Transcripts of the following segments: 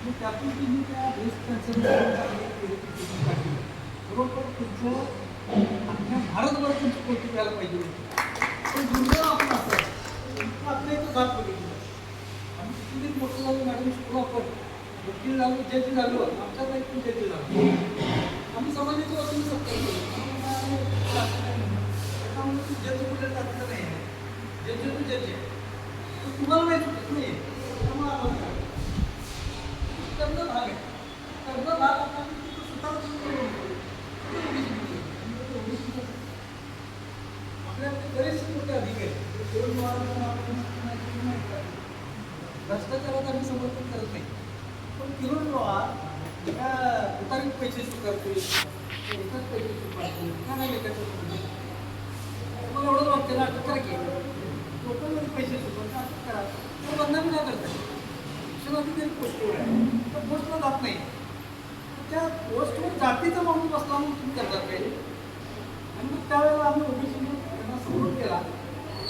मग त्यातून तुम्ही त्या बेस्ट कन्सर्न बरोबर तुमचं अख्ख्या भारतभर तुमची कोटी व्हायला पाहिजे होती पण दुर्दैव आपण असं आपल्या इथं जात बघितलं आम्ही किती मोठं झालो मॅडम शिकलो आपण वकील झालो जज झालो आमच्या काही पण जज झालो आम्ही समाजाची वकील सत्ता त्याच्यामुळे जज कुठे नाही आहे जज तू जज आहे तुम्हाला नाही चुकत नाही त्यामुळे आम्हाला काय? करणं भाग आहे करणं भाग आपण तिथं स्वतः आपल्याकडे बरेचसे मोठे अधिकारी आहेत. दोन वारांना आपण नाही नाही करत. भ्रष्टाचारात आम्ही समर्थन करत नाही पण किरण पवार एका उतारीत पैसे स्वीकारते एकाच पैसे स्वीकारते का नाही एकाचं मग एवढं वाटतं ना अटक करा की लोकांमध्ये पैसे स्वीकारते अटक करा. तर बंधन का करतात शिक्षणाधिकारी पोस्टवर आहे. तर पोस्टला जात नाही. त्या पोस्टवर जातीचा माणूस बसला म्हणून तुम्ही करतात काही. आणि मग त्यावेळेला आम्ही ओबीसी त्यांना सपोर्ट केला.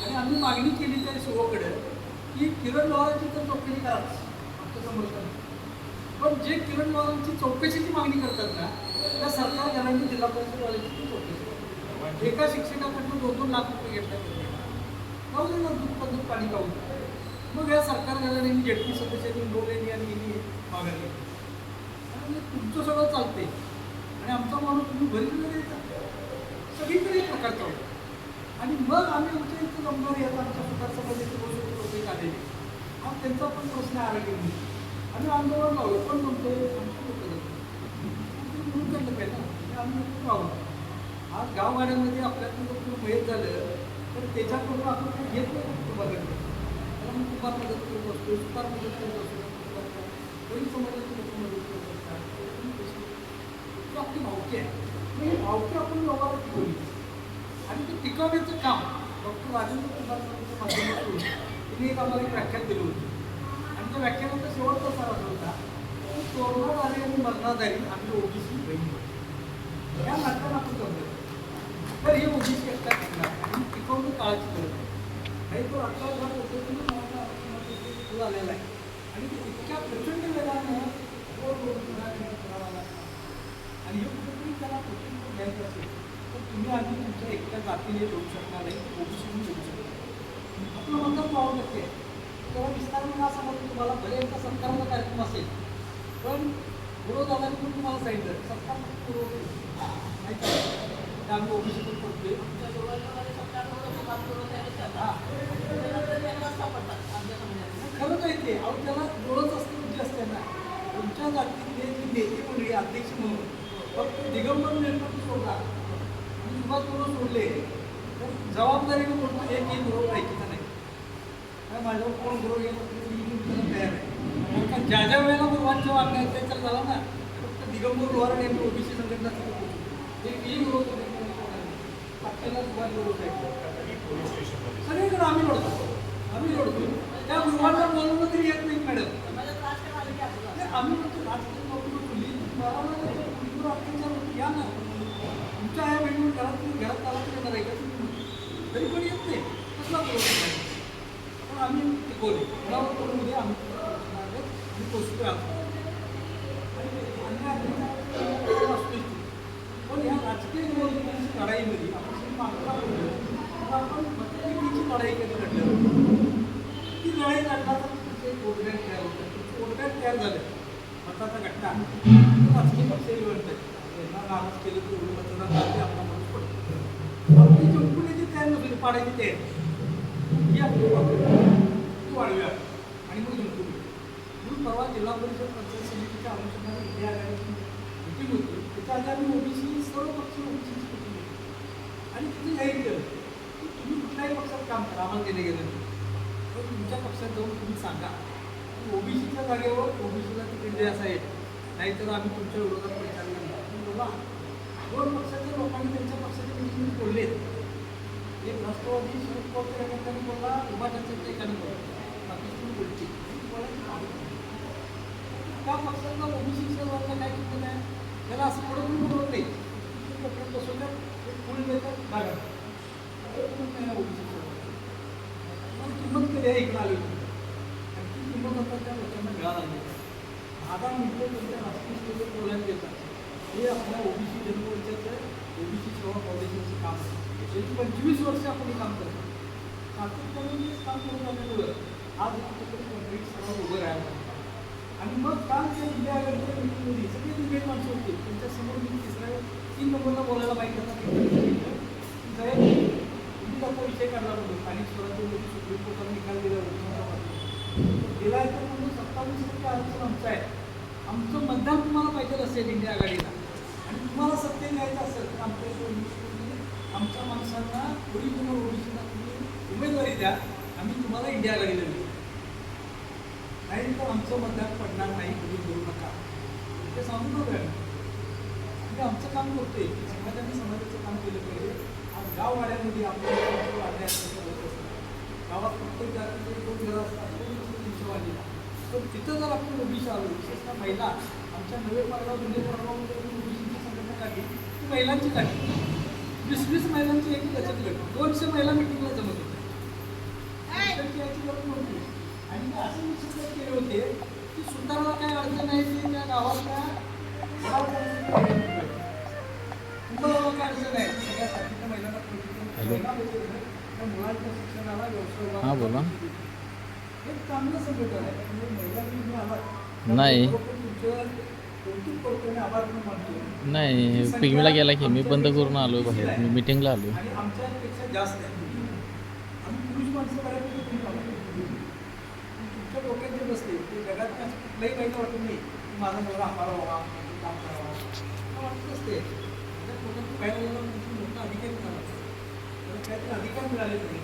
आणि आम्ही मागणी केली त्या शिवकडे की किरण लवारांची तर चौकशी करा आमच्या समर्थन. पण जे किरण लवारांची चौकशीची मागणी करतात ना त्या सरकार गॅरंटी जिल्हा परिषदवाल्यांची ती चौकशी एका शिक्षकाकडनं दोन दोन लाख रुपये घेतल्या जाऊ दे ना दूध पण पाणी खाऊ मग या सरकार घराण्यांनी जेडपी सदस्यांनी डोलेनी आणि यांनी मागायला केली आणि म्हणजे तुमचं सगळं चालते आणि आमचा माणूस तुम्ही भरीत द्यायचा सगळीकडे प्रकारचा होता आणि मग आम्ही आमच्या इथं जमणार येतात आमच्या प्रकारसभेचे समितीचे बसून आलेले हा त्यांचा पण प्रश्न आरोग्य नाही आम्ही आंदोलन लावलं पण म्हणतो आमची लोक म्हणून केलं पाहिजे ना आम्ही खूप लावलं आज गावगाड्यांमध्ये आपल्यातून जर कोणी मयत झालं. तर त्याच्याकडून आपण काही घेत नाही कुटुंबाकडे त्याला मग कुंभार मदत करत असतो सुतार मदत करत असतो कोणी समाजाची तुम्ही मदत करत असतात कोणी आपली भावकी आहे. मग ही भावकी आपण व्यवहारात ठेवली आणि ते टिकवण्याचं काम डॉक्टर राजेंद्र कुमार स्वामीच्या माध्यमातून तिने एक आम्हाला एक व्याख्यान दिलं होतं. आणि त्या व्याख्यानाचा शेवटचा सार होता की कोरोनादारी आणि मरणादारी आम्ही ओबीसी बहीण या नात्यानं आपण करतो तर हे ओबीसी एकटा घेतला आणि काळाची गरज आहे. तो अठरा हजार पद्धतीने मराठा आरक्षणाचा सुरू आलेला आहे. आणि तो इतक्या प्रचंड वेगानं आणि हे कुठेतरी त्याला प्रचंड घ्यायचं असेल तर तुम्ही आधी तुमच्या एकट्या जातीने देऊ शकणार नाही ओबीसीने देऊ शकणार आपलं म्हणतात पाहू शकते तेव्हा विस्ताराने असं म्हणतो तुम्हाला भले एकदा सरकारचा कार्यक्रम असेल. पण गुरुदादांनी पण तुम्हाला सांगितलं सरकार पुरवते नाही का? ते आम्ही ओबीसी पण करतोय ते अहो त्याला डोळत असतं जे असते ना. तुमच्या जातीतले जे नेते मंडळी अध्यक्ष म्हणून फक्त दिगंबर निर्माण सोडला आणि सुभाष सोडले. तर जबाबदारीने बोलतो एक एक बरोबर ऐकायचं नाही. काय माझ्यावर कोण बरोबर येत मी तुला तयार आहे. कारण ज्या ज्या वेळेला भगवानच्या वागण्या अत्याचार झाला ना. फक्त दिगंबर लोहार यांनी ओबीसी संघटना एक ही आपल्याला सुभाष बरोबर ऐकतो सगळीकडे आम्ही लढतो आम्ही लढतो त्या गृहांना बोलवलं तरी येत नाही मॅडम नाही, आम्ही म्हणतो राजकीय नोकरी खुली बारामध्ये मुलीवर अत्याचार होतो या ना तुमच्या ह्या बहिणीवर घरात तुम्ही घरात आला तरी येणार आहे का तुम्ही तरी पण येत नाही कसला बरोबर नाही पण आम्ही टिकवले कोणावर करून उद्या आम्ही आम्ही पोचतोय आहोत आणि अन्याय असतोच पण ह्या राजकीय निवडणुकीची लढाईमध्ये आपण सगळी मागता बोललो तर आपण भक्तीची लढाई कधी लढलं ती लढाई लढला तर तुमचे कोडबॅग तयार होतं कोडबॅग तयार झाले मताचा गट्टा राजकीय पक्ष निवडतात यांना नाराज केलं तर एवढं मतदान झाले आपला माणूस पडतो आपली चौकण्याची तयार नसली पाडायची तयारी ही आपली बाब. ती वाढवूया आणि मग जिंकू म्हणून परवा जिल्हा परिषद पंचायत समितीच्या अनुषंगाने विधी आघाडीची मिटिंग होती त्याच्या आधी आम्ही ओबीसी सर्व पक्ष ओबीसीची मिटिंग होती आणि तिथे जाहीर केलं की तुम्ही कुठल्याही पक्षात काम कामाला दिले गेले गेलं तर तुमच्या पक्षात जाऊन तुम्ही सांगा. ओबीसीच्या जागेवर ओबीसीला तिकीट द्यायचं आहे. नाहीतर आम्ही तुमच्या विरोधात प्रचार करणार तुम्ही बोला. दोन पक्षाच्या लोकांनी त्यांच्या पक्षाच्या मिटिंग बोलले एक राष्ट्रवादी शरद पवार या बोलला उभा जनतेच्या ठिकाणी बोलला. पाकिस्तान बोलते बोलायचं काम त्या पक्षातला ओबीसीच्या वर्ग काय केलेलं आहे त्याला असं पुढे कोणी बोलत नाही कोपऱ्यात बसवतात एक फुल देतात भागात ओबीसीचं किंमत केली आहे इकडे आली आता त्या लोकांना मिळाला नाही आता मित्र तुमच्या राष्ट्रीय स्तरावर बोलायला देतात हे आपल्या ओबीसी जनमोर्चाचं ओबीसी सेवा फाउंडेशनचं काम आहे गेली पंचवीस वर्ष आपण हे काम करतो सातत्याने हे काम करून आल्यामुळं आज कुठेतरी कॉन्ट्रॅक्ट सर्व उभं राहायला लागलं. आणि मग काल त्या इंडिया मीटिंगमध्ये सगळे दिग्गज माणसं होते. त्यांच्यासमोर मी तिसऱ्या तीन नंबरला बोलायला पाहिजे होता तुम्ही विषय काढला होतो स्थानिक स्वराज्यामध्ये सुप्रीम कोर्टाने निकाल दिला होता. गेला तर म्हणून सत्तावीस टक्के आरक्षण आमचं आहे. आमचं मतदान तुम्हाला पाहिजे असेल इंडिया आघाडीला आणि तुम्हाला सत्य द्यायचं असेल तर आमच्या आमच्या माणसांना ओरिजिनल ओरिजिनल तुम्ही उमेदवारी द्या. आम्ही तुम्हाला इंडिया आघाडीला देऊ. नाही तर आमचं मतदान पडणार नाही तुम्ही करू नका. ते सांगू नका म्हणजे आमचं काम करतोय की समाजाने समाजाचं काम केलं पाहिजे. आज गाववाड्यामध्ये आपल्या गावात प्रत्येक जातीचे दोन घरं असतात दोन तीनशे तर तिथं जर आपण ओबीसी आलो विशेषतः महिला आमच्या नवे मार्गावर जुने पारगावमध्ये ओबीसीची संघटना काढली ती महिलांची काढली वीस वीस महिलांची एक त्याच्यात गट दोनशे महिला मिटिंगला जमत होत्या शिक्षणाची याची गरज नव्हती आणि ते असे निश्चित केले होते की सुताराला काय अडचण आहे ते त्या गावातल्या अडचण आहे सगळ्या साथीच्या महिलांना प्रतिबंध हॅलो. महिला बचत गट, त्या मुलांच्या शिक्षणाला व्यवसायाला हां, बोला. हे चांगलं संघटन आहे महिलांनी जे आभार नाही. नाही पिगमीला गेला की मी बंद करून आलो बाहेर मी मिटिंगला आलो जास्त आहे आम्ही डोक्यात जे बसते ते जगात कुठलाही काही वाटत नाही की माझा नवरा आम्हाला व्हावा काम करावा. वाटत असते. त्या पोटात बाहेर गेला म्हणजे मोठा अधिकार मिळाला तर काहीतरी अधिकार मिळाले पाहिजे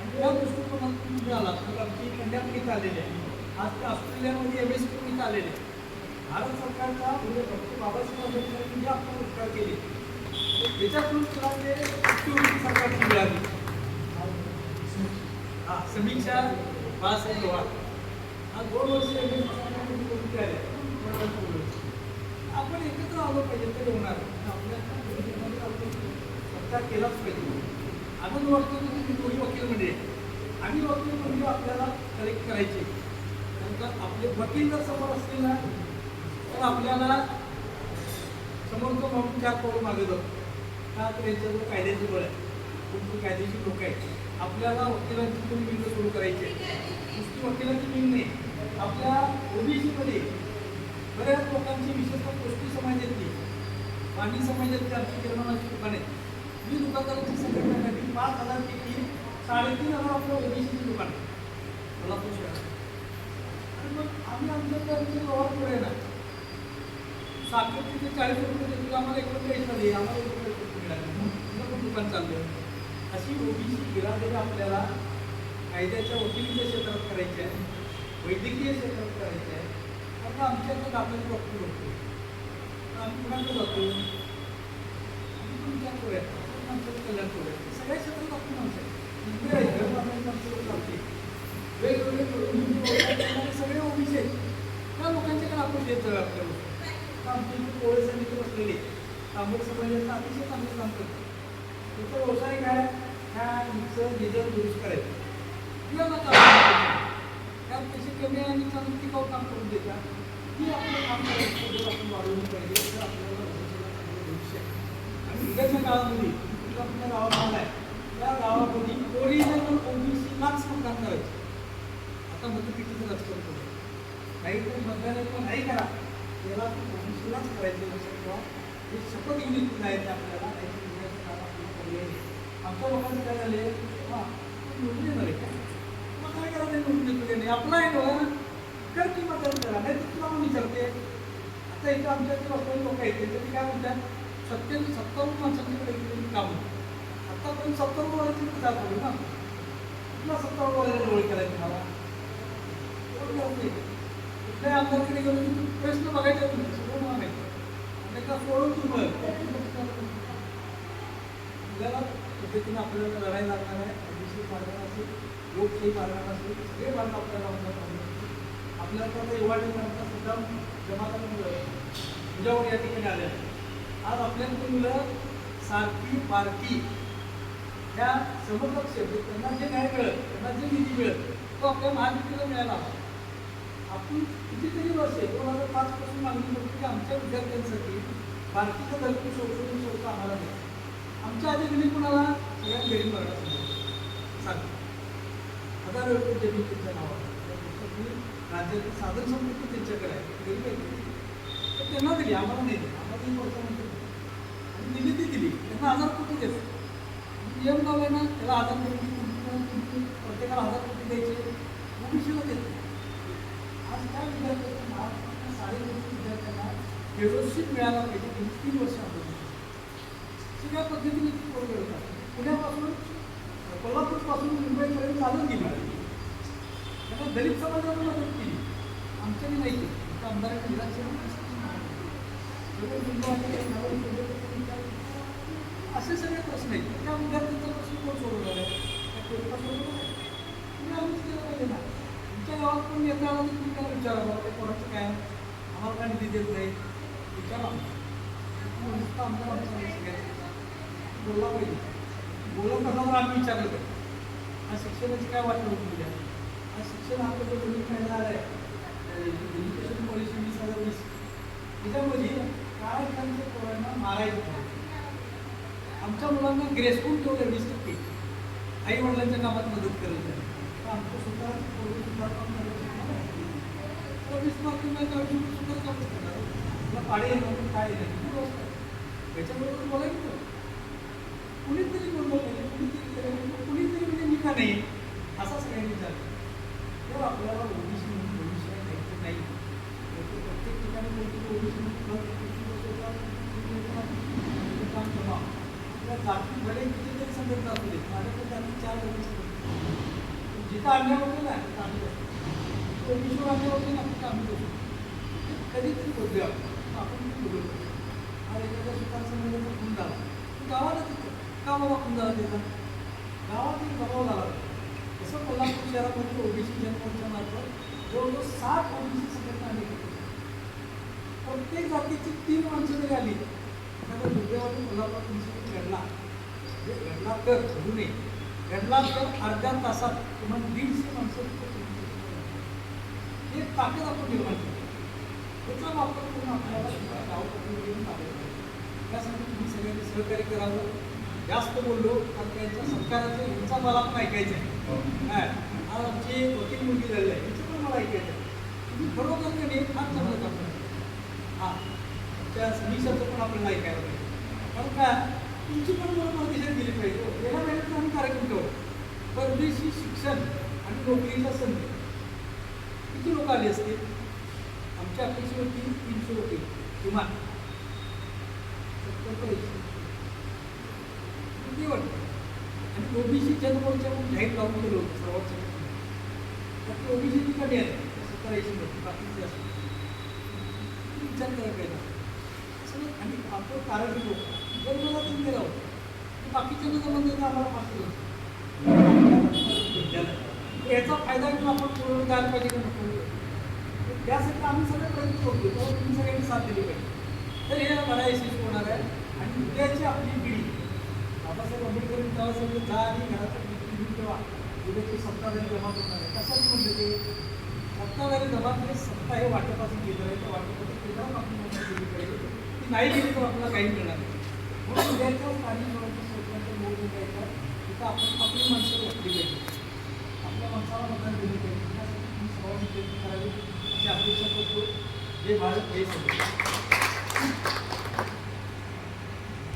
आणि त्या दृष्टिकोनातून म्हणजे मिळाला तर आमची कन्याप इथं आलेली आहे. आज ते ऑस्ट्रेलियामध्ये एम एस पी इथं आलेले आहे भारत सरकारचा म्हणजे डॉक्टर बाबासाहेब आंबेडकरांनी जे आपण उपकार केले त्याच्यातून तुला ते सरकारची मिळाली. हा समीक्षा बाळासाहेब हा दोन वर्ष आपण एकत्र आलो पाहिजे तरी होणार. आपल्या आपण सत्कार केलाच पाहिजे. आपण वाटतो की दोन्ही वकील म्हणजे आम्ही वकील म्हणजे आपल्याला कलेक्ट करायचे. नंतर आपले वकील जर समोर असतील ना तर आपल्याला समोरचं माणूस चार करून मागे जातो. का तर यांच्याजवळ कायद्याची बळ आहे. तुमची कायदेशीर लोक आहेत. आपल्याला वकिलांची पण विंग सुरू करायची आहे नुसती वकिलांची विंग नाही. आपल्या ओबीसीमध्ये बऱ्याच लोकांची विशेषतः गोष्टी समाजातली मानी समाजातली आमची किरणाची दुकान आहेत. मी दुकानदारांची संघटना काढली पाच हजारपैकी साडेतीन हजार आपलं ओबीसीची दुकान आहे कोल्हापूर शहरात आणि मग आम्ही आमच्या त्यांचे व्यवहार पुढे ना साखर तिथे चाळीस रुपये देतो आम्हाला एक रुपये आम्हाला एक रुपये मिळाले दुकान चाललं अशी ओबीसी बिरादरी आपल्याला कायद्याच्या वकिलीच्या क्षेत्रात करायची आहे वैद्यकीय क्षेत्रात करायची आहे आता आमच्याकडे दाखल डॉक्टर होतो आम्ही कुणाकडे जातो आम्ही तुमच्या करूया आपण कल्याण करूया सगळ्या क्षेत्रात आपण माणसं आहे माणसं वेगवेगळे सगळे ओबीसी आहेत. त्या लोकांच्याकडे आपण देत जाऊ आपल्या गोष्टी. आता आमच्या इथे समिती बसलेली तांबड समाजाचं अतिशय चांगलं काम करतो त्याचा व्यवसाय काय मिक्सर दुरुस्त करायचं. किंवा ना त्यात पैसे कमी आहे आणि चांगली टिकाऊ काम करून देतात की आपलं काम करायचं जर आपण वाढवलं पाहिजे. तर आपल्याला भविष्य आणि उद्याच्या काळामध्ये तुला आपल्या गावात आहे. त्या गावामध्ये ओरिजिनल ओबीसी ओबीसीलाच मतदान करायचं. आता मतपेटीचं राजकारण करू. नाही तर मतदान पण नाही करा. त्याला ओबीसीलाच करायचं लक्षात ठेवा हे शपथ घेऊन इथून जायचं आपल्याला त्याची आमच्या लोकांचं काय झाले हां काय मग काय करायचं निवडून येतो आपला आहे ना कर की मदत करा नाही तर तुला पण विचारते आता इथं आमच्या वास्तविक लोक आहेत त्यांच्याकडे काय म्हणतात सत्याण्णव सत्तावन्न माणसांच्याकडे गेलेली काम आतापर्यंत सत्तावन्न वराची जात होती ना कुठला सत्तावन्न वराला जवळ करायचं मला कुठल्या आमदारकडे गेलो की प्रश्न बघायचा तुम्ही सगळं मला माहिती आणि का सोडून तुम्ही पद्धतीने आपल्याला लढाई लागणार आहे. ओबीसी मार्गाने असेल लोकशाही मार्गाने असेल सगळे मार्ग आपल्याला आपल्याला तर आता मार्ग सुद्धा जमाता मुलं तुझ्यावर या ठिकाणी आले आज आपल्याला मुलं सारखी पारखी. त्या समकक्ष म्हणजे त्यांना जे न्याय मिळत त्यांना जे निधी मिळत तो आपल्या महाविद्यालयाला मिळाला आपण कितीतरी वर्षे दोन हजार पाच पासून मागणी करतो की आमच्या विद्यार्थ्यांसाठी भारतीय दर्शन संशोधन संस्था आम्हाला आमच्या आधी दिली कुणाला सगळ्यात गरीब वर्गात सांगतो हजार रुपये जमीन त्यांच्या नावावर त्या पुस्तकातली राज्याची साधन संपत्ती त्यांच्याकडे आहे. गरीब आहे तर त्यांना दिली. आम्हाला नाही दिली. आम्हाला तीन आणि दिली ती दिली. त्यांना हजार कोटी देतो नियम लावले ना त्याला हजार कोटी प्रत्येकाला हजार कोटी द्यायचे. ओबीसीला देते आज त्या विद्यार्थ्यांना महाराष्ट्रातल्या साडेतीनशे विद्यार्थ्यांना फेलोशिप मिळाला पाहिजे. तीन वर्ष सगळ्या पद्धतीने ती पोरं पुण्यापासून कोल्हापूरपासून मुंबईपर्यंत चालून गेली. त्यांना दलित समाजाला मदत केली. आमच्याने नाही केली. आमच्या आमदारांनी निराक्षर असे सगळे प्रश्न आहेत. त्या विद्यार्थ्यांचा प्रश्न कोण सोडवणार आहे? त्या कोर्टात सोडवणार आहे? तुम्ही आम्ही केलं पाहिजे ना. तुमच्या गावात कोण नेता आला तर तुम्ही त्याला विचारावं? ते कोणाचं काय? आम्हाला काय निधी देत नाही विचारा आमच्या नुसतं आमदार बोलला पाहिजे. बोलत नसल्यावर आम्ही विचारलं. पाहिजे हा शिक्षणाची काय वाटलं होती उद्या शिक्षण आपलं जो नवीन कायदा आला आहे? एज्युकेशन पॉलिसी वीस हजार वीस त्याच्यामध्ये काय त्यांच्या पोरांना मारायचं आमच्या मुलांना ग्रेसफुल ठेवलं वीस टक्के. आई वडिलांच्या कामात मदत करत नाही तर आमचं स्वतः सुद्धा काम करायचं तर वीस मार्किंग सुद्धा काम करणार तुला पाडे काय त्याच्याबरोबर बघायचं गोष्ट आहे. याच्याबरोबर बोलायचं नाही. कुणीतरी बोललं पाहिजे कुणीतरी केलं कुणीतरी म्हणजे मी का नाही? असा सगळ्यांनी विचार तेव्हा आपल्याला ओबीसी म्हणून भविष्य द्यायचं नाही तर प्रत्येक ठिकाणी बोलतो ओबीसी काम करा. आपल्या जाती भले कितीतरी संदर्भ असू दे माझ्याकडे जाती चार जणी जिथं अन्याय होतो ना तिथं आम्ही बसतो ओबीसीवर अन्याय होतो ना तिथं आम्ही कधीतरी बोलूया. आपण किती बोलू आणि एखाद्या सुतार संघटनेचा खून झाला गावाला तिथं का बाबा खून झाला त्याचा गावात दबाव झाला तसं कोल्हापूर शहरामध्ये ओबीसी जनमोर्चा मार्फत जवळजवळ सात ओबीसी संघटना आम्ही प्रत्येक जातीची तीन माणसं जरी आली एखादा दुर्दैवाने कोल्हापूर तुमच्याकडे घडला. जे घडला तर घडू नये. घडला तर अर्ध्या तासात किमान दीडशे माणसं हे ताकद आपण निर्माण केली. त्याचा वापर करून आपल्याला सुद्धा गाव पातळीवरून यासाठी तुम्ही सगळ्यांनी सहकार्य करावं. जास्त बोललो तर त्यांच्या सरकाराचं यांचा मला पण ऐकायचं आहे. आज आमची वकील मुलगी झालेली आहे तिचं पण मला ऐकायचं आहे. का नाही फार चांगलं काम हां. त्या समीक्षाचं पण आपल्याला ऐकायला पाहिजे. कारण काय तुमची पण मला परदेशात गेली पाहिजे हो. गेल्या महिन्यात आम्ही कार्यक्रम ठेवला. परदेशी शिक्षण आणि नोकरीचा संधी. किती लोक आले असतील? आमच्या अपेक्षे होती तीनशे होते किमान. सत्तर पैसे किती वाटतं? आणि ओबीसी जनमोर्चा म्हणून जाहीर लावून केलं होतं सर्वोच्च न्यायालयात. ओबीसी ती आहे सत्तर ऐंशी मध्ये बाकीचे जास्त विचार करायला पाहिजे असं आणि आपण कारण लोक जर मला तुम्ही केला होता की बाकीच्यांना जर आम्हाला फाशी होती. याचा फायदा घेऊन आपण पूर्ण द्यायला पाहिजे का नको त्यासाठी आम्ही सगळे प्रयत्न करतो तेव्हा तुम्ही सगळ्यांनी साथ दिली पाहिजे. तर हे मला यशस्वी होणार आहे. आणि उद्याची आपली पिढी बाबासाहेब आंबेडकर तेव्हा सगळं जा आणि घराचं घेऊन ठेवा. उद्याची सत्ताधारी जमा करणार आहे कशाच म्हणते ते? सत्ताधारी सत्ता हे वाटपासून केलं आहे. त्या वाटपासून केल्यावर आपण मोठी केली पाहिजे ती नाही केली तर आपल्याला काही मिळणार नाही. म्हणून उद्याच्या स्थानिक स्वराज्य संस्थांच्या निवडणूक तिथं आपण आपली माणसं वापली पाहिजे. आपल्या माणसाला मतदान दिली पाहिजे. त्यासाठी तुम्ही सर्वांनी प्रयत्न करावे. अशी अपेक्षा करतो. जे भारत